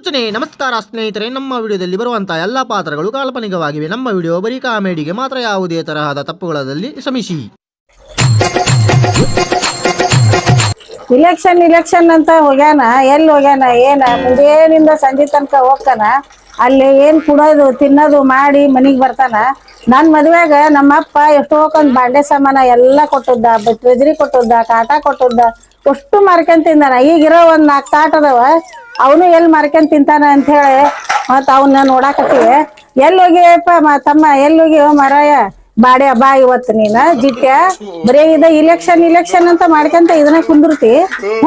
ಸೂಚನೆ, ನಮಸ್ಕಾರ ಸ್ನೇಹಿತರೆ, ನಮ್ಮ ವಿಡಿಯೋದಲ್ಲಿ ಬರುವಂತಹ ಎಲ್ಲ ಪಾತ್ರಗಳು ಕಾಲ್ಪನಿಕವಾಗಿವೆ. ನಮ್ಮ ವಿಡಿಯೋ ಬರೀ ಕಾಮಿಡಿಗೆ ಮಾತ್ರ ಯಾವುದೇ ತರಹದ ತಪ್ಪುಗಳಲ್ಲಿ ಶ್ರಮಿಸಿ. ಇಲೆಕ್ಷನ್ ಇಲೆಕ್ಷನ್ ಅಂತ ಹೋಗ್ಯಾನ, ಎಲ್ಲಿ ಹೋಗ್ಯಾನ, ಏನ? ಮುಂದೇನಿಂದ ಸಂಜೆ ತನಕ ಹೋಗ್ತಾನ, ಅಲ್ಲಿ ಏನ್ ಕುಡೋದು, ತಿನ್ನೋದು, ಮಾಡಿ ಮನಿಗ್ ಬರ್ತಾನ. ನನ್ ಮದ್ವೆಗ ನಮ್ಮಪ್ಪ ಎಷ್ಟೋಕೊಂದ್ ಬಾಂಡೆ ಸಾಮಾನ ಎಲ್ಲಾ ಕೊಟ್ಟದ್ದ ಟ್ರೆಜರಿ ಕೊಟ್ಟದ್ದ, ಕಾಟ ಕೊಟ್ಟದ್ದ, ಅಷ್ಟು ಮಾರ್ಕೊಂಡ್ ತಿಂದಾನ. ಈಗಿರೋ ಒಂದ್ ನಾಲ್ಕು ತಾಟ್ ಅದಾವ. ಅವನು ಎಲ್ಲಿ ಮಾರ್ಕೊಂಡ್ ತಿಂತಾನ ಅಂತ ಹೇಳಿ ಮತ್ ಅವನ್ನ ನೋಡಾಕತ್ತೀವಿ. ಎಲ್ಲಿ ಹೋಗಿಯಪ್ಪ ತಮ್ಮ ಎಲ್ಲಿ ಹೋಗಿ ಮಾರಾಯ, ಬಾಡೆ ಬಾ ಇವತ್ತು ನೀನ, ಜಿಟ್ಯ? ಬರೀ ಇದ ಇಲೆಕ್ಷನ್ ಇಲೆಕ್ಷನ್ ಅಂತ ಮಾಡ್ಕೊಂತ ಇದನ್ನ ಕುಂದಿರ್ತಿ.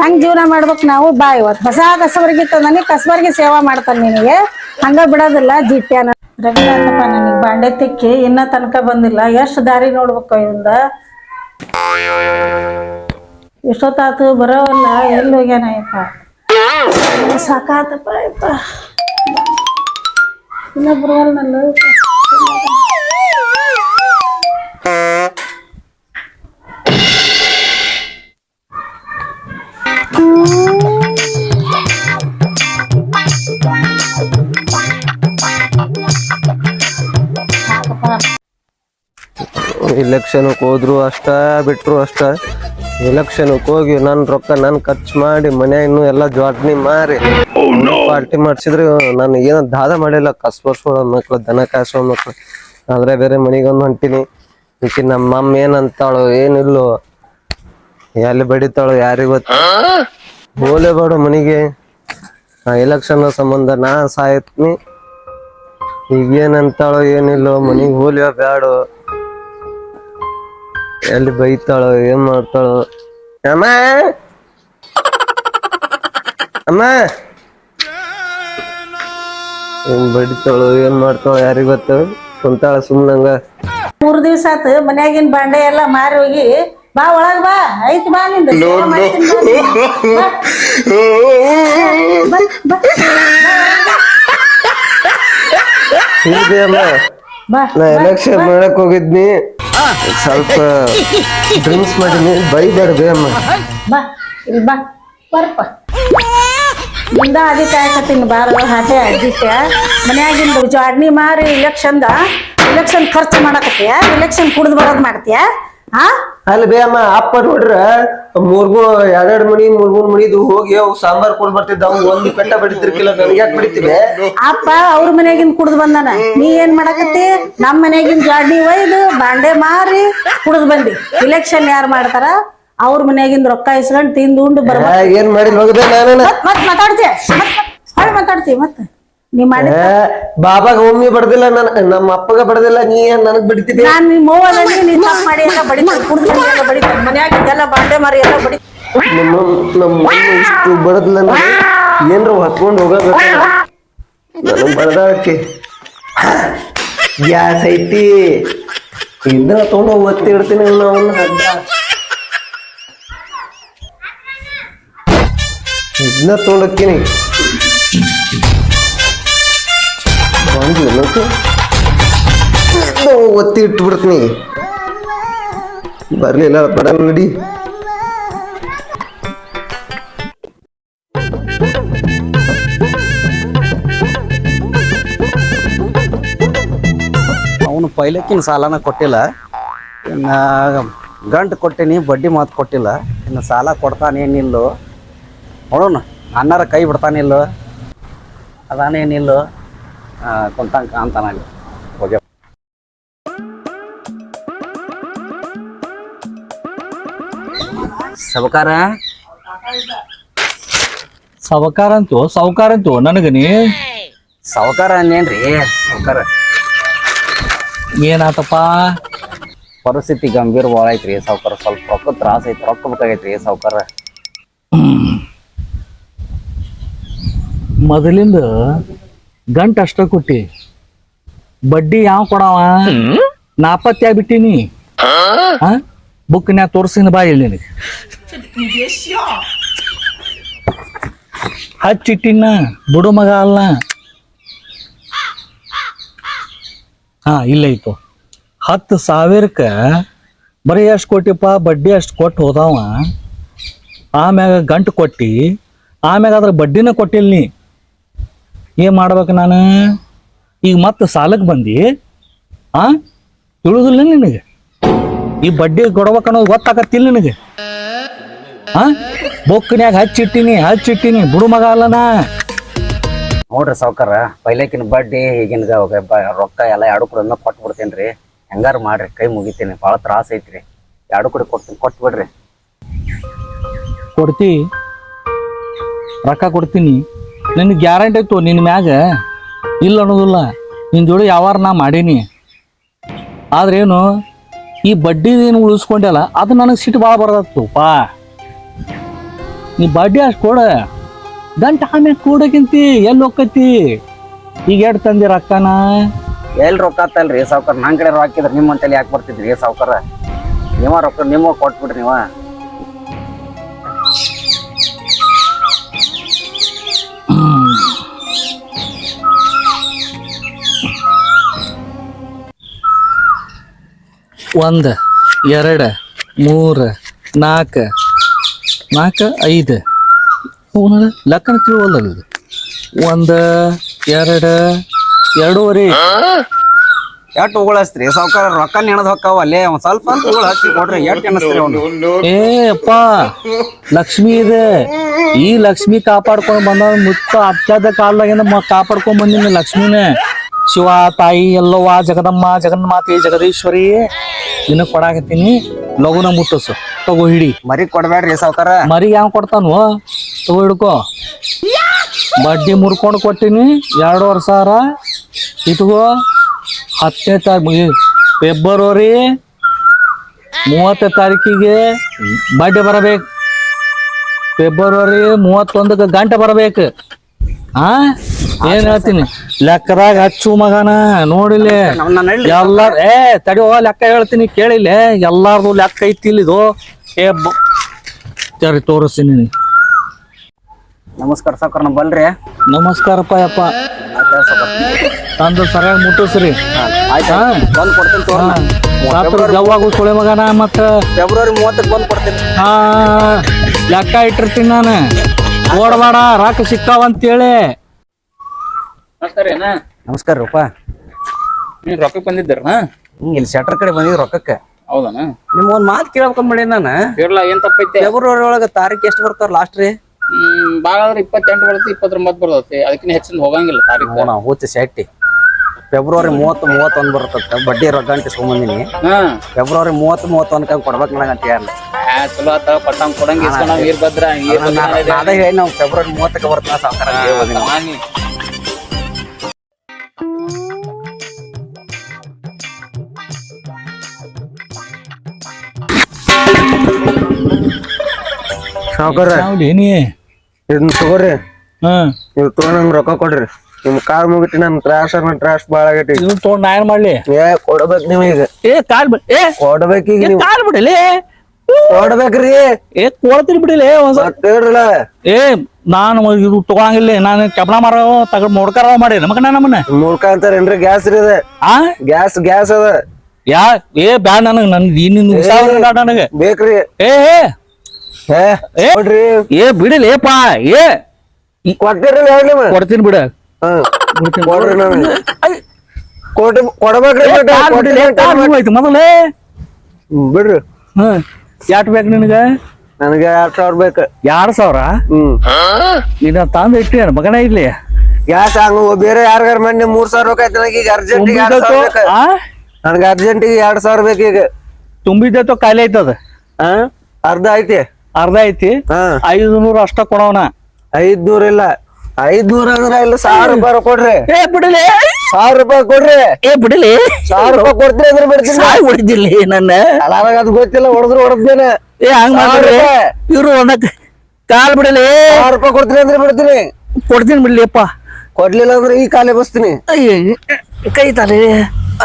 ಹಂಗ ಜೀವನ ಮಾಡ್ಬೇಕ್ ನಾವು, ಬಾ ಇವತ್. ಹೊಸ ಕಸಬರ್ಗಿ ನನಗೆ ಕಸಬರ್ಗಿ ಸೇವಾ ಮಾಡ್ತಾನ ನಿನಗೆ. ಹಂಗ ಬಿಡೋದಿಲ್ಲ ಜಿಟ್ಯಾನ ಅಂತಪ್ಪ ನನಗೆ ಬಾಂಡೆ ತಿಕ್ಕಿ, ಇನ್ನ ತನಕ ಬಂದಿಲ್ಲ. ಎಷ್ಟು ದಾರಿ ನೋಡ್ಬೇಕು ಇವಂದ? ಎಷ್ಟೊತ್ತಾತು, ಬರೋವಲ್ಲ ಎಲ್ಲಿ ಹೋಗ್ಯಾನ ಸಾಕಾತಪ್ಪ ಯಪ್ಪ ಇನ್ನ ಬರೋವಲ್ನಲ್ಲ ಯಪ್ಪ. ಇಲೆಕ್ಷನ್ಗೆ ಹೋದ್ರು ಅಷ್ಟ ಬಿಟ್ರು ಅಷ್ಟ ಇಲೆಕ್ಷನ್ಗೆ ಹೋಗಿ ನನ್ನ ರೊಕ್ಕ ನಾನು ಖರ್ಚು ಮಾಡಿ ಮನ್ಯಾಗಿನ್ನು ಎಲ್ಲ ಜೋಡ್ನಿ ಮಾರಿ. ಪಾರ್ಟಿ ಮಾಡಿಸಿದ್ರೆ ನಾನು ಏನೋ ದಾದ ಮಾಡಿಲ್ಲ. ಕಸ್ಬರ್ಸ್ಕೊಳ್ಳೋ ಮಕ್ಳು, ದನ ಕಾಸೋ ಮಕ್ಳು. ಆದರೆ ಬೇರೆ ಮನಿಗೊಂದು ಹೊಂಟಿನಿ. ಈಕೆ ನಮ್ಮ ಮಮ್ಮ ಏನಂತಾಳು ಏನಿಲ್ಲೋ. ಎಲ್ಲಿ ಬಡಿತಾಳು ಯಾರಿಗೊತ್ತು ಹೋಲೇ ಬೇಡ ಮನಿಗೆ. ಆ ಎಲೆಕ್ಷನ್ ಸಂಬಂಧ ನಾ ಸಾಯತ್ನಿ. ಈಗೇನಂತಾಳೋ ಏನಿಲ್ಲೋ, ಮನಿಗೆ ಹೋಲಿಯೋ ಬ್ಯಾಡೋ. ಎಲ್ಲಿ ಬೈತಾಳೋ ಏನ್ ಮಾಡ್ತಾಳೋ. ಅಮ್ಮ! ಅಮ್ಮ! ಏನ್ ಬಡಿತಾಳೋ ಏನ್ ಮಾಡ್ತಾಳೋ ಯಾರಿಗ್ ಗೊತ್ತು? ಕುಂತಾಳ ಸುಮ್ನಂಗ ಮೂರ್ ದಿವ್ಸ ಆತು ಮನ್ಯಾಗಿನ ಬಾಂಡೆ ಎಲ್ಲ ಮಾರಿ ಹೋಗಿ. ಬಾ ಒಳಗ ಬಾ ಐತ್ ಬಾ ನಿಂದ. ಸೇವೆ ಮಾಡ್ತೀನಿ ಬಾ. ಬಾ, ಬಾ, ಹೀಗೆ ಅಮ್ಮ. ಬಾ ನಾ ಎಲೆಕ್ಷನ್ ಮಾಡಕ್ ಹೋಗಿದ್ನಿ. ಸ್ವಲ್ಪ ಡ್ರಿಂಕ್ಸ್ ಮಾಡಿ ಬೈಬೇಡ್ಬೇ ಅಮ್ಮ. ಬಾ, ಇಲ್ಲಿ ಬಾ, ಬರ್ಪ. ಮುಂದ ಅದೇ ಕಾಯಕತ್ತೀನಿ ಬಾರ ಹಾಟೆ ಅಜ್ಜಿಟ್ಯ ಮನ್ಯಾಗಿಂದ ಜಾಡ್ನಿ ಮಾರಿ ಇಲೆಕ್ಷನ್ದ ಇಲೆಕ್ಷನ್ ಖರ್ಚು ಮಾಡಕತ್ತೀಯ? ಇಲೆಕ್ಷನ್ ಕುಡ್ದು ಬರೋದ್ ಮಾಡ್ತೀಯ? ಹಾ ಅಲ್ಲಿ ಬೇ ಅಮ್ಮ ಅಪ್ಪ ನೋಡ್ರ ಮೂರ್ಗು ಎರಡೆರಡು ಮಣಿ ಮೂರ್ ಮೂರ್ ಮಣಿದು ಹೋಗಿ ಅವ್ ಸಾಂಬಾರ್ ಕೊಡ್ ಬರ್ತಿದ್ದ ಅವ್ ಒಂದು ಪೆಟ್ಟ ಬಡಿತಿರ್ಕಿಲ್ಲ ನನಗೆ ಯಾಕೆ ಬಡಿತಿವೆ ಅಪ್ಪ ಅವ್ರ ಮನೆಯಾಗಿನ್ ಕುಡ್ದು ಬಂದಾನ. ನೀ ಏನ್ ಮಾಡಕತ್ತಿ? ನಮ್ ಮನೆಗಿನ್ ಜಾಡ್ನಿ ಒಯ್ದು ಬಾಂಡೆ ಮಾರಿ ಕುಡ್ದು ಬಂದಿ. ಇಲೆಕ್ಷನ್ ಯಾರ್ ಮಾಡ್ತಾರ? ಅವ್ರ ಮನೆಯಾಗಿನ್ ರೊಕ್ಕ ಇಸ್ಕೊಂಡ್ ತಿಂದು ಉಂಡು ಬರ್ಬೇಕು ಆ, ಏನ್ ಮಾಡಿ ಹೋಗದೆ ನಾನು ಮತ್ ಮತ್ ಮಾತಾಡ್ತಿ ಮತ್ ಮಾತಾಡ್ತಿ ಮತ್ ನೀ ಮಾಡಿ. ಬಾಬಾಗ ಒಮ್ಮೆ ಬಡದಿಲ್ಲ ನನ್ ನಮ್ಮ ಅಪ್ಪಗ ಬಡದಿಲ್ಲ ನೀ ಏನ್ ನನಗ್ ಬಿಡ್ತಿದ್ದೆ ನಾನ್ ನಿಮ್ ಮೋವಲ್ಲಿ ನೀ ತಪ್ಪ್ ಮಾಡಿ ಎಲ್ಲ ಬಡಿತೀನಿ ಕುಡ್ದು ಬಂದು ಎಲ್ಲ ಬಡಿತೀನಿ ಮನ್ಯಾಗಿಂದೆಲ್ಲ ಬಾಂಡೆ ಮಾರಿ ಎಲ್ಲ ಬಡಿ ನಮ್ಮ ನಮ್ಮ ಮಮ್ಮಿ ಇಷ್ಟು ಬಡದಿಲ್ಲ ಏನ್ರ ಹತ್ಕೊಂಡ್ ಹೋಗಬೇಕು ನನಗ್ ಬಡದಾಳಕ್ಕೆ. ಗ್ಯಾಸ್ ಐತಿ. ಇದನ್ನ ತಗೊಂಡು ಒತ್ತಿ ಇಡ್ತೀನಿ ಅವನ್ನ ಹಗ್ಗ. ಇದನ್ನ ತಗೊಂಡೋಗ್ತೀನಿ ಒತ್ತಿ ಇಟ್ಬಿಡ್ತೀನಿ. ಬರಲಿಲ್ಲ ಬಡ ನೋಡಿ. ಅವನು ಪೈಲಕ್ಕಿನ ಸಾಲನ ಕೊಟ್ಟಿಲ್ಲ. ಇನ್ನು ಗಂಟು ಕೊಟ್ಟಿನಿ, ಬಡ್ಡಿ ಮಾತು ಕೊಟ್ಟಿಲ್ಲ. ಇನ್ನು ಸಾಲ ಕೊಡ್ತಾನೇನಿಲ್ಲೋ ನೋಡೋಣ ಅನ್ನಾರ ಕೈ ಬಿಡ್ತಾನಿಲ್ಲೋ ಅದಾನೇನಿಲ್ಲೋ ಕುಂತಂಗ ಕಾಣ್ತಾನಾಗ. ಹೋಗ್ಯ ಸವಕಾರ? ಸವಕಾರ ಅಂತು ಸಾವುಕಾರ ಅಂತು ನನಗ ನೀ? ಸಾವುಕಾರ ಅನ್ನೇನ್ರಿ? ಸಾವುಕಾರ. ಏನಾತಪ್ಪ? ಪರಿಸ್ಥಿತಿ ಗಂಭೀರ ಭಾಳ ಐತ್ರಿ ಸಾವುಕಾರ ಸ್ವಲ್ಪ ರೊಕ್ಕ ತ್ರಾಸ ಐತಿ ರೊಕ್ಕ ಬೇಕಾಗೈತ್ರಿ ಸಾವುಕಾರ. ಮೊದಲಿಂದ ಗಂಟ ಅಷ್ಟ ಕೊಟ್ಟಿ. ಬಡ್ಡಿ ಯಾವ ಕೊಡವ? ನಾಪತ್ತೆ ಆಗ್ಬಿಟ್ಟಿನಿ. ಬುಕ್ ನಾ ತೋರ್ಸಿನ ಬಾ ಇಲ್ಲಿ ನಿನಗೆ. ಹಚ್ಚಿಟ್ಟಿನ ಬುಡು ಮಗ ಅಲ್ಲ. ಹಾ ಇಲ್ಲೈತು ಹತ್ತು ಸಾವಿರಕ್ಕ ಬರೀ ಅಷ್ಟು ಕೊಟ್ಟಿಪ್ಪ? ಬಡ್ಡಿ ಅಷ್ಟು ಕೊಟ್ಟು ಹೋದವ. ಆಮ್ಯಾಗ ಗಂಟು ಕೊಟ್ಟಿ. ಆಮ್ಯಾಗ ಅದ್ರ ಬಡ್ಡಿನ ಕೊಟ್ಟಿಲ್ಲ ನೀ. ಏನ್ ಮಾಡ್ಬೇಕು ನಾನು? ಈಗ ಮತ್ತೆ ಸಾಲಕ್ಕೆ ಬಂದಿ ಆ? ತಿಳಿದಿಲ್ಲ ನಿನಗೆ? ಈ ಬಡ್ಡಿ ಕೊಡ್ಬೇಕು ಅನ್ನೋದು ಗೊತ್ತಾಗತ್ತಿಲ್ಲ ನಿನಗೆ? ಆ? ಬೊಕ್ಕನ್ಯಾಗ ಹಚ್ಚಿಟ್ಟಿನಿ ಹಚ್ಚಿಟ್ಟಿನಿ. ಬುಡು ಮಗ ಅಲ್ಲನಾ ನೋಡ್ರಿ ಸಾವ್ಕಾರ ಪೈಲಕಿನ ಬಡ್ಡಿ ಈಗಿನ ರೊಕ್ಕ ಎಲ್ಲ ಎರಡು ಕೂಡ ಕೊಟ್ಟು ಬಿಡ್ತೇನ್ರಿ ಹೆಂಗಾರು ಮಾಡ್ರಿ ಕೈ ಮುಗಿತೀನಿ. ಭಾಳ ತ್ರಾಸ ಐತ್ರಿ. ಎರಡು ಕೂಡ ಕೊಡ್ತೀನಿ ಕೊಟ್ಟು ಬಿಡ್ರಿ ಕೊಡ್ತಿ. ರೊಕ್ಕ ಕೊಡ್ತೀನಿ. ನಿನಗೆ ಗ್ಯಾರಂಟಿ ಆಯ್ತು ನಿನ್ನ ಮ್ಯಾಗ. ಇಲ್ಲ ಅನ್ನೋದಿಲ್ಲ. ನಿನ್ನ ಜೋಡಿ ಯಾವಾರ ನಾ ಮಾಡೀನಿ. ಆದ್ರೇನು ಈ ಬಡ್ಡಿ ಏನು ಉಳಿಸ್ಕೊಂಡಲ್ಲ ಅದು ನನಗೆ ಸಿಟ್ಟು ಭಾಳ ಬರದತ್ತು ಪಾ. ನೀ ಬಡ್ಡಿ ಅಷ್ಟು ಕೊಡ. ಗಂಟೆ ಆಮೇಲೆ ಕೊಡಕ್ಕಿಂತಿ ಎಲ್ಲಿ ಹೋಗ್ಕತಿ ಈಗ ಎರಡು ತಂದಿ ರೊಕ್ಕನ? ಎಲ್ಲಿ ರೊಕ್ಕ ಆತಲ್ರಿ, ಸಾವ್ಕಾರ? ನನ್ನ ಕಡೆ ರೊಕ್ಕ ಇದ್ರೆ ನಿಮ್ಮ ಯಾಕೆ ಬರ್ತಿದ್ರಿ, ಸಾವ್ಕಾರ? ನೀವ ರೊಕ್ಕ ನಿಮ್ಮ ಕೊಟ್ಬಿಡ್ರಿ ನೀವ. ಒಂದು ಎರಡು ಮೂರು ನಾಲ್ಕು ನಾಲ್ಕು ಐದು. ಲಕ್ಕನ ಲೆಕ್ಕನ ತಿಳುವಲ್ಲ ಇದು. ಒಂದು ಎರಡು ಎರಡೂವರೆ. ಎಟ್ ಉಗುಳಸ್ತ್ರಿ? ಸಾವುಕಾರ ರೊಕ್ಕ ನೆನದ್ ಹೊಕ್ಕಾವ ಅಲ್ಲೇ? ಒಂದ್ ಸ್ವಲ್ಪ ಅಂತ ಉಗುಳ ಹಚ್ಚಿ ಕೊಡ್ರಿ ಎಟ್ ಎಣಸ್ತ್ರಿ ಅವ್ನು? ಏ ಅಪ್ಪ. ಲಕ್ಷ್ಮಿ ಇದೆ. ಈ ಲಕ್ಷ್ಮಿ ಕಾಪಾಡ್ಕೊಂಡ್ ಬಂದ ಮುತ್ತ ಅತ್ಯಾದ ಕಾಲದಾಗಿಂದ ಮ ಕಾಪಾಡ್ಕೊಂಡ್ ಬಂದಿನಿ ಲಕ್ಷ್ಮಿನೇ. ಶಿವ ತಾಯಿ ಎಲ್ಲವ್ವ ಜಗದಮ್ಮ ಜಗನ್ಮಾತೆ ಜಗದೀಶ್ವರಿ ನಿನಗ್ ಕೊಡಾಕತ್ತೀನಿ. ಲಗುನ ಮುಟ್ಟಸು. ತಗೋ ಹಿಡಿ. ಮರಿ ಕೊಡ್ಬೇಡ್ರಿ ಸಾವ್ಕಾರ. ಮರಿ ಯಾವ ಕೊಡ್ತಾನೋ? ತಗೋ ಹಿಡ್ಕೋ. ಬಡ್ಡಿ ಮುರ್ಕೊಂಡು ಕೊಟ್ಟಿನಿ ಎರಡೂವರೆ ಸಾವಿರ. ಇಟ್ಕೋ. ಹತ್ತನೇ ತಾರೀಕು ಫೆಬ್ರವರಿ ಮೂವತ್ತನೇ ತಾರೀಕಿಗೆ ಬಡ್ಡಿ ಬರಬೇಕು. ಫೆಬ್ರವರಿ ಮೂವತ್ತೊಂದಕ್ಕೆ ಗಂಟೆ ಬರಬೇಕು. ಆ? ಏನ್ ಹೇಳ್ತೀನಿ? ಲೆಕ್ಕದಾಗ ಹಚ್ಚು ಮಗನ ನೋಡಿಲ್ಲೇ. ನಮ್ನ ಎಲ್ಲಾರ ಏ ತಡಿ ಹೋಗ ಲೆಕ್ಕ ಹೇಳ್ತೀನಿ ಕೇಳಿಲ್ಲ. ಎಲ್ಲಾರ್ದು ಲೆಕ್ಕ ಐತಿ ಇಲ್ಲಿದು ಏ ಸರಿ ತೋರಿಸ್ತೀನಿ ನಮಸ್ಕಾರ ಸಾಕರ್ ನಮ್ ಬಲ್ರಿ ನಮಸ್ಕಾರಪ್ಪ ಯಪ್ಪ. ಸಾವ್ಕಾರ ತಂದು ಸರಿಯಾಗಿ ಮುಟ್ಟಿಸ್ರಿ. ಆಯ್ತಾ ಬಂದ್ ಕೊಡ್ತೀನಿ ಸುಳೆ ಮಗನ ಮತ್ತೆ ಫೆಬ್ರವರಿ ಮೂವತ್ತಕ್ಕೆ ಬಂದ್ ಕೊಡ್ತೀನಿ. ಹಾ. ಲೆಕ್ಕ ಇಟ್ಟಿರ್ತೀನಿ ನಾನು. ಓಡಬೇಡ ರಾಕ ಸಿಕ್ಕಾವಂತೇಳಿ. ನಮಸ್ಕಾರ ರೂಪ. ನೀವು ರೊಕ್ಕಕ್ಕೆ ಬಂದಿದ್ದೀರ ಹ್ಮ್ ಇಲ್ಲಿ ಶೆಟ್ರ್ ಕಡೆ ಬಂದಿದ್ ರೊಕ್ಕಕ್ಕೆ. ಹೌದನ ನಿಮ್ ಒಂದು ಮಾತು ಕೇಳ್ಬೇಕಂಬಿ ಮಾಡಿ ನಾನು. ಇರ್ಲ ಏನ್ ತಪ್ಪೈತೆ? ಫೆಬ್ರವರಿ ಒಳಗ ತಾರೀಕು ಎಷ್ಟು ಬರ್ತಾರ ಲಾಸ್ಟ್ ರೀ? ಹ್ಮ್ ಅಂದ್ರೆ ಇಪ್ಪತ್ತೆಂಟು ಬರುತ್ತೆ ಇಪ್ಪತ್ತೊಂಬತ್ತು ಬರ್ತೈತಿ. ಅದಕ್ಕಿಂತ ಹೆಚ್ಚಿನ ಹೋಗಂಗಿಲ್ಲ ತಾರೀಕು ನಾವು ಹೂತಿ ಶೆಟ್ಟಿ. ಫೆಬ್ರವರಿ ಮೂವತ್ತು ಮೂವತ್ತೊಂದು ಬರ್ತೈತೆ. ಬಡ್ಡಿ ರೊಕ್ಕ ಅಂತ ಹಾ. ಫೆಬ್ರವರಿ ಮೂವತ್ತು ಮೂವತ್ತೊಂದಕ್ಕೆ ಕೊಡ್ಬೇಕು ನನಗಂತ ಹೇಳಿ ಚಲೋ ಆತ ಕೊಡಂಗ್ ಇಸ್ಕೊಂಡ್ ವೀರಭದ್ರ ವೀರಭದ್ರ ಅದೇ. ಹೇಳಿ ನಾವು ಫೆಬ್ರವರಿ ಮೂವತ್ತಕ್ಕೆ ಬರ್ತಾ ಸಾವ್ಕಾರ. ಸಾವ್ಕಾರ. ಇದನ್ನ ತಗೋರಿ. ಹ್ಮ್ ನೀವು ತಗೊಂಡ್ ನಂಗ್ ರೊಕ್ಕ ಕೊಡ್ರಿ. ನಿಮ್ ಕಾಲ್ ಮುಗಿತಿ ನನ್ ತ್ರಾಸ ತ್ರಾಸ್ ಬಾಳ ಆಗೈತಿ. ಇದನ್ನ ತೊಗೊಂಡ್ ನಾ ಏನ್ ಮಾಡ್ಲಿ? ಏ ಕೊಡ್ಬೇಕ್ ನಿಮಗೆ. ಏ ಕಾಲ್ ಏ ಕೊಡ್ಬೇಕ್ ಕಾಲ್ ಬಿಡಲಿ ಕೊಡ್ಬೇಕ್ರಿ. ಏ ಕೊಡ್ತೀನಿ ಬಿಡಿಲಿ ಒಂದ್ ಸ್ವಲ್ಪ ಮತ್ತ್ ಏ ನಾನು ಇದು ತಗೊಂಗಿಲ್ಲ ನಾನು ಕೆಪಣ ಮಾರ ತಗೊಂಡ್ ಮುಡ್ಕಾರ ಮಾಡಿ ನಮಗ ನಮ್ಮನ್ನ. ಮೂರ್ಕ ಅಂತಾರೇನ್ರಿ ಗ್ಯಾಸ್ ರೀ ಅದ ಆ? ಗ್ಯಾಸ್ ಗ್ಯಾಸ್ ಅದ. ಯಾ ಏ ಬ್ಯಾಡ ನನಗ ನನ್ ನಿನ್ನ ಸಾವಿರ ನನಗೆ ನನಗ. ಬೇಕ್ರಿ. ಏ ಏ, ಏ ಏ. ಬಿಡಿಲಿ ಏ. ಏ ಕೊಟ್ಟಿರಲ್ಲ ಹೇಳಿ ಕೊಡ್ತೀನಿ ಬಿಡ. ಕೊಡ್ರಿ ನಾನು ಕೊಡ್ಬೇಕ್ರಿ ಮೊದಲೇ. ಬಿಡ್ರಿ. ಹ್ಮ್ ಯಾಟ್ ಬೇಕು ನಿನಗ? ನನಗೆ ಎರಡ್ ಸಾವಿರ ಬೇಕ. ಎರಡ್ ಸಾವಿರ? ಹ್ಮ್. ಇನ್ನ ತಂದ ಇಟ್ಟೇನ ಮಗನ ಇಲ್ಲಿ ಗ್ಯಾಸ್ ಹಂಗ ಬೇರೆ ಯಾರಿಗಾರ ಮೊನ್ನೆ ಮೂರ್ ಸಾವಿರ ರೂಪಾಯಿ ಆಯ್ತು ನನಗೆ ಈಗ ಅರ್ಜೆಂಟ್ ಎರಡ್ ಸಾವಿರ ಬೇಕ. ನನಗೆ ಅರ್ಜೆಂಟಿಗೆ ಎರಡ್ ಸಾವಿರ ಬೇಕು ಈಗ. ತುಂಬಿದ್ದೈತೋ ಖಾಲಿ ಐತದ ಹಾ ಅರ್ಧ ಐತಿ ಅರ್ಧ ಐತಿ ಐದು ನೂರು ಅಷ್ಟ ಕೊಡೋಣ. ಐದ್ನೂರ ಇಲ್ಲ. ಐದ್ನೂರ ಅಂದ್ರ ಇಲ್ಲ ಸಾವಿರ ರೂಪಾಯಿ ಕೊಡ್ರಿ. ಏ ಬಿಡಲಿ. ಸಾವಿರ ರೂಪಾಯಿ ಕೊಡ್ರಿ. ಏ ಬಿಡಲಿ. ಸಾವಿರ ರೂಪಾಯಿ ಕೊಡ್ತೀನಿ ಅಂದ್ರೆ ಬಿಡ್ತೀನಿ. ಸಾಯ್ ಹೊಡಿದಿಲ್ಲ ನನ್ನ. ಅಲಾರಾಗ ಅದು ಗೊತ್ತಿಲ್ಲ ಹೊಡೆದ್ರು ಹೊಡೆದ್ಮೇಲೆ. ಏ ಹಂಗ ಮಾಡ್ರಿ. ಇವ್ರು ಒಂದಕ್ಕೆ ಕಾಲ್ ಬಿಡಲಿ. ಸಾವಿರ ರೂಪಾಯಿ ಕೊಡ್ತೀನಿ ಅಂದ್ರೆ ಬಿಡ್ತೀನಿ. ಕೊಡ್ತೀನಿ ಬಿಡ್ಲಿಪ್ಪ ಕೊಡ್ಲಿಲ್ಲ ಅಂದ್ರೆ ಈ ಕಾಲೇ ಬಸ್ತೀನಿ. ಅಯ್ಯ ಕೈ ತಾಲಿ.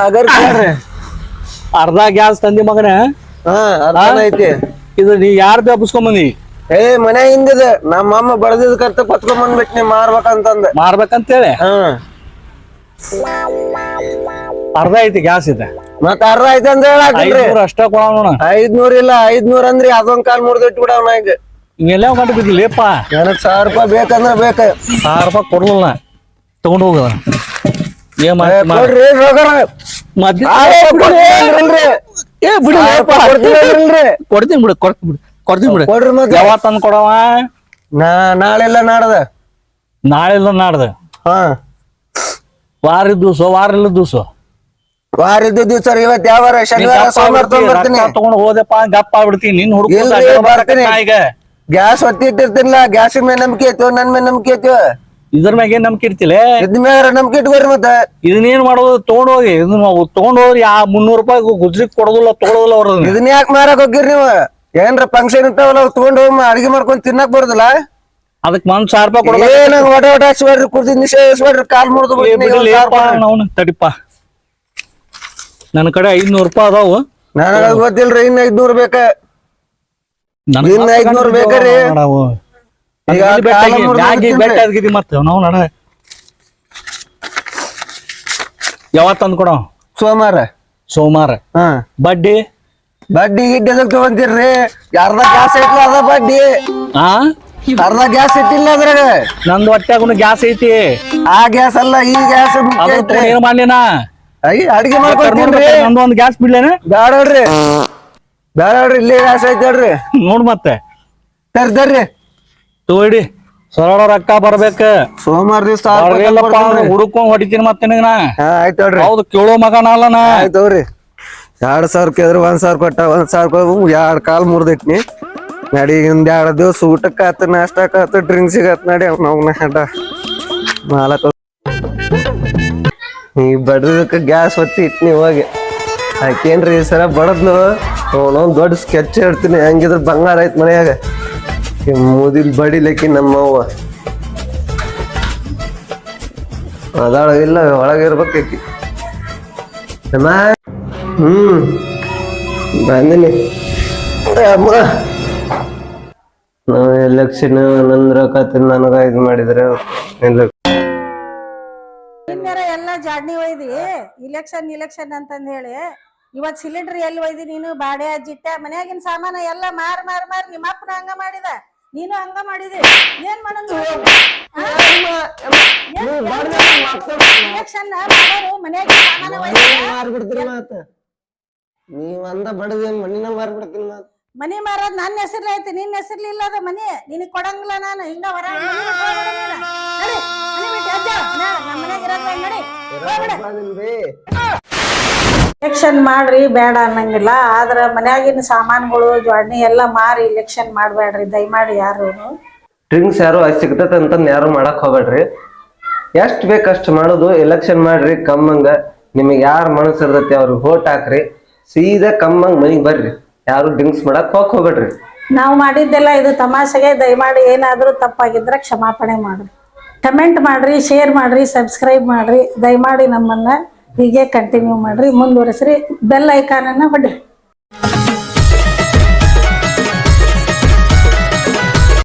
ಅಗರ್ ಕೇಳ್ರಿ. ಅರ್ಧ ಗ್ಯಾಸ್ ತಂದಿ ಮಗನ. ಹಾ ಅರ್ಧ ಐತಿ. ಇದು ನೀ ಯಾರ್ದು ಹಬ್ಬಿಸ್ಕೊಂಬಂದಿ ಏ ಮನೆ ಹಿಂದಿದೆ. ನಮ್ಮ ಅಮ್ಮ ಬಡದಿದ್ ಕರ್ತ ಪತ್ಕೊಂಡ್ ಬಂದ್ಬಿಟ್ನಿ ಮಾರ್ಬೇಕಂತಂದ. ಮಾರ್ಬೇಕಂತೇಳಿ? ಹಾ. ಅರ್ಧ ಐತಿ ಗ್ಯಾಸ್ ಇದೆ. ಮತ್ತ ಅರ್ಧ ಐತಿ ಅಂತ ಹೇಳಿ ಅಷ್ಟೇ ಕೊಡೋಣ ಐದ್ನೂರ್ ಇಲ್ಲ ಐದ್ನೂರ್ ಅಂದ್ರಿ ಅದೊಂದ್ ಕಾಲ್ ಮುರಿದಿಟ್ಟು ಬಿಡವ್ ನಾ ಈಗ ಹಿಂಗೆಲ್ಲ ಗಂಟು ಬಿದ್ದಿಲ್ಲಪ್ಪ ನನಗ್ ಸಾವಿರ ರೂಪಾಯಿ ಬೇಕಂದ್ರ ಬೇಕ. ಸಾವಿರ ರೂಪಾಯಿ ಕೊಡ್ಲಿಲ್ಲ ತಗೊಂಡ್ ಹೋಗ ಏನ್ ಮಾಡ್ತಿ ಮಾಡು. ಕೊಡ್ರಿ ಸಾವ್ಕಾರ ಮದ್ಯ ಏ ಬಿಡು ಕೊಡ್ತೀನಿ ಬಿಡು ಕೊಡ್ತೀನಿ ಬಿಡು. ಕೊಡ್ತೀನಿ ಬಿಡು ಕೊಡ್ರಿ ಮತ್ತೆ. ಯಾವತ್ ತಂದ್ ಕೊಡವ? ನಾ ನಾಳೆಲ್ಲ ನಾಡ್ದ? ನಾಳೆ ಇಲ್ಲ ನಾಡ್ದ. ಹಾ. ವಾರ ದಿವ್ಸ ವಾರ ಇಲ್ಲ ದಿವ್ಸ. ವಾರ ಇದ್ದ ದಿವ್ಸ ಇವತ್ ಯಾವ ವಾರ? ಶನಿವಾರ ಸೋಮವಾರ ತಗೊಂಡ್ಬರ್ತೀನಿ. ತಗೊಂಡ್ ಹೋದಪ್ಪ ಗಪ್ಪ ಆಗ್ಬಿಡ್ತೀನಿ ನಿನ್. ಹುಡುಗ ಈಗ ಗ್ಯಾಸ್ ಒತ್ತಿ ಇಟ್ಟಿರ್ತೀನಿಲ್ಲ ಗ್ಯಾಸ್ ಮೇಲೆ ನಂಬಿಕೆ ಐತಿ ನನ್ ಮೇಲೆ ನಂಬಿಕೆ ಐತಿ. ಇದ್ರ ಮ್ಯಾಗ ಏನ್ ನಂಬಿಕೆ ಇರ್ತಿಲ್ಲ ಇದ್ ಮ್ಯಾಗ ನಂಬಿಕೆ ಇಟ್ಕೋರಿ ಮತ್ತೆ. ಇದನ್ನೇನ್ ಮಾಡೋದು? ತಗೊಂಡ್ ಹೋಗಿ. ಇದನ್ನ ತಗೊಂಡ್ ಹೋಗ್ರಿ ಯಾ ಮುನ್ನೂರು ರೂಪಾಯಿ ಗುಜ್ರಿಗೆ ಕೊಡೋದಿಲ್ಲ ತಗೊಳೋದಿಲ್ಲ ಅವ್ರ ಇದನ್ನ ಯಾಕೆ ಮಾರಕ್ ಹೋಗಿರಿ ನೀವು? ಏನ್ರ ಫಂಕ್ಷನ್ ಇರ್ತಾವಲ್ಲ ಅವ್ ತಗೊಂಡು ಹೋಗಿ ಅಡಿಗೆ ಮಾಡ್ಕೊಂಡು ತಿನ್ನಕ್ ಬರುದಿಲ್ಲ? ಅದಕ್ ಒಂದ್ ಸಾವಿರ ರೂಪಾಯಿ ಕೊಡ್ಬೇಕು. ಒಟ ಒಟ ನಿಷೇಧಿಸ್ಬೇಡ್ರಿ ಕಾಲ್ ಮುರಿದು ತಡಿಪ್ಪ. ನನ್ನ ಕಡೆ ಐದ್ನೂರು ರೂಪಾಯಿ ಅದಾವು. ನನಗ ಗೊತ್ತಿಲ್ರಿ ಇನ್ನ ಐದ್ನೂರ್ ಬೇಕ. ನನಗ್ ಇನ್ನ ಐದ್ನೂರ್ ಬೇಕ್ರಿ? ನಾವು. ಈಗ ಅಲ್ಲಿ ಬೆಟ್ಟ ಕಾಲ ಮುರ್ದು ಬೆಟ್ಟ ಆಗಿದಿ ಮತ್ತೆ ನಾವು ನಡ ಯಾವತ್ ತಂದ್ ಕೊಡ ಸೋಮವಾರ ಸೋಮವಾರ ಹಾ. ಬಡ್ಡಿ? ಬಡ್ಡಿ ಗಿಡ್ಡಿ ಎದಕ್ ತಗೊಂತೀರ್ರಿ. ಅರ್ಧ ಗ್ಯಾಸ್ ಐತ್ಲ ಅದ ಬಡ್ಡಿ. ಆ? ಅರ್ಧ ಗ್ಯಾಸ್ ಇಟ್ಟಿಲ್ಲ ಅದ್ರಾಗ. ನಂದು ಹೊಟ್ಯಾಗುನು ಗ್ಯಾಸ್ ಐತಿ. ಆ ಗ್ಯಾಸ್ ಅಲ್ಲ ಈ ಗ್ಯಾಸ್ ಏನ್ ಮಾಡ್ಲಿನ? ಅಡಿಗೆ ಮಾಡ್ಕೊತೀನ್ರಿ ನಂದು ಒಂದ್ ಗ್ಯಾಸ್ ಬಿಡ್ಲೇನ? ಬ್ಯಾಡ ಹೇಳ್ರಿ ಬ್ಯಾಡ ಇಲ್ಲೇ ಗ್ಯಾಸ್ ಐತಿ ಹೇಳ್ರಿ ನೋಡ್ ಮತ್ತೆ. ತರ್ರಿ ತರ್ರಿ. ತೋಡಿ ಸರಳ ರೊಕ್ಕ ಬರ್ಬೇಕ. ಸೋಮವಾರ ದಿವಸ ಹುಡುಕೊಂಡ್ ಹೊಡಿತೀನಿ ಮತ್ತೆ ನಿನ್ನ ಆಯ್ತು ನೋಡ್ರಿ. ಹೌದು ಕೇಳೋ ಮಗನ ಅಲ್ಲ ನಾ ಆಯ್ತು ತಗೋರಿ. ಎರಡ್ ಸಾವಿರ ಕೇಳಿದ್ರೆ ಒಂದು ಸಾವಿರ ಕೊಟ್ಟ, ಒಂದು ಸಾವಿರ ಕೊಟ್ಟು ಎರಡು ಕಾಲು ಮುರ್ದಿಟ್ನಿ. ನಡಿ ಒಂದ್ ಎರಡ್ ದಿವಸ ಊಟಕ್ಕೆ ಆತು ನಾಷ್ಟಕ್ಕೆ ಆತು ಡ್ರಿಂಕ್ಸಿಗೆ ಆತು, ನಡಿ ಅವ್ನ ಹಡ ಮಾಲಕ ಈ ಬಡದಕ್ಕೆ ಗ್ಯಾಸ್ ಹೊತ್ತಿ ಇಟ್ನಿ ಹೋಗಿ. ಆಕೇನ್ರಿ ಈ ಸಲ ಬಡದ್ಲು ಅವನೊಂದು ದೊಡ್ಡ ಸ್ಕೆಚ್ ಇಡ್ತೀನಿ ಹೆಂಗಿದ್ರ ಬಂಗಾರ ಐತ್ ಮನೆಯಾಗ. ಮುದಿಲ್ ಬಡಿಲಕ್ಕಿ ನಮ್ಮವ್ವ. ಅದಾಳ ಇಲ್ಲ ಒಳಗಿರ್ಬೇಕಿ ಅಮ್ಮ. ಹ್ಮ್ ಬಂದಿನಿ ಅಮ್ಮ ನಾವು ಎಲೆಕ್ಷನ್ ನಂದ್ರ ಕತ್ತ ನನಗ ಇದು ಮಾಡಿದ್ರೆ ಎಲ್ಲ ಜಾಡ್ನಿ ಒಯ್ದಿ ಇಲೆಕ್ಷನ್ ಇಲೆಕ್ಷನ್ ಅಂತಂದ್ ಹೇಳಿ ಇವತ್ ಸಿಲಿಂಡರ್ ಎಲ್ಲಿ ಒಯ್ದಿ ನೀನು ಬಾಡೆ ಅಜ್ಜಿಟ್ಟ ಮನ್ಯಾಗಿನ ಸಾಮಾನ ಎಲ್ಲ ಮಾರ್ ಮಾರ್ ಮಾರ್ ನಿಮ್ಮ ಅಪ್ಪನ ಹಂಗ ಮಾಡಿದ ನೀನು ಹಂಗ ಮಾಡಿದಿ ಏನ್ ಮಾಡೋದು ಇಲೆಕ್ಷನ್ ಮಾಡೋರು ಮನ್ಯಾಗಿನ ಸಾಮಾನ ನೀವ್ ಅಂದ ಬಡದ ಮಣ್ಣಿನ ಮಾರ್ಬಿಡ್ತೀನಿ ಮಾತ? ಮನಿ ಮಾರೋದ್ ನನ್ನ ಹೆಸರ್ಲಿ ಐತಿ ನಿನ್ನ ಹೆಸರ್ಲಿ ಇಲ್ಲ ಅದ ಮನಿ. ನಿನಗ್ ಕೊಡಂಗಿಲ್ಲ ನಾನು ಹಿಂಗ ಹೊರ ಎಲೆಕ್ಷನ್ ಮಾಡ್ರಿ ಬೇಡ ಅನ್ನಂಗಿಲ್ಲ. ಆದ್ರ ಮನ್ಯಾಗಿನ ಸಾಮಾನುಗಳು ಜ್ವಾಡ್ನಿ ಎಲ್ಲ ಮಾರಿ ಎಲೆಕ್ಷನ್ ಮಾಡ್ಬೇಡ್ರಿ ದಯಮಾಡಿ ಯಾರು? ಡ್ರಿಂಕ್ಸ್ ಯಾರು ಅಷ್ಟು ಸಿಗ್ತೈತೆ ಅಂತ ಯಾರು ಮಾಡಕ್ ಹೋಗ್ಬೇಡ್ರಿ ಎಷ್ಟ್ ಬೇಕಷ್ಟು ಮಾಡುದು ಮಾಡೋದು ಎಲೆಕ್ಷನ್ ಮಾಡ್ರಿ ಕಮ್ಮಂಗ. ನಿಮಗೆ ಯಾರು ಮನಸ್ಸು ಇರ್ತೈತಿ ಅವ್ರಿಗೆ ವೋಟ್ ಹಾಕ್ರಿ. ಸೀದಾ ಕಮ್ಮಂಗ್ ಮನಿಗ್ ಬರ್ರಿ. ಯಾರು ಡ್ರಿಂಕ್ಸ್ ಮಾಡಕ್ ಹೋಗ್ ಹೋಗ್ಬೇಡ್ರಿ. ನಾವು ಮಾಡಿದ್ದೆಲ್ಲ ಇದು ತಮಾಷೆಗೆ, ದಯಮಾಡಿ ಏನಾದರೂ ತಪ್ಪಾಗಿದ್ರೆ ಕ್ಷಮಾಪಣೆ ಮಾಡ್ರಿ. ಕಮೆಂಟ್ ಮಾಡ್ರಿ ಶೇರ್ ಮಾಡ್ರಿ ಸಬ್ಸ್ಕ್ರೈಬ್ ಮಾಡ್ರಿ. ದಯಮಾಡಿ ನಮ್ಮನ್ನ ಹೀಗೆ ಕಂಟಿನ್ಯೂ ಮಾಡ್ರಿ. ಮುಂದುವರಿಸ್ರಿ. ಬೆಲ್ ಐಕಾನನ್ನ ಹೊಡ್ರಿ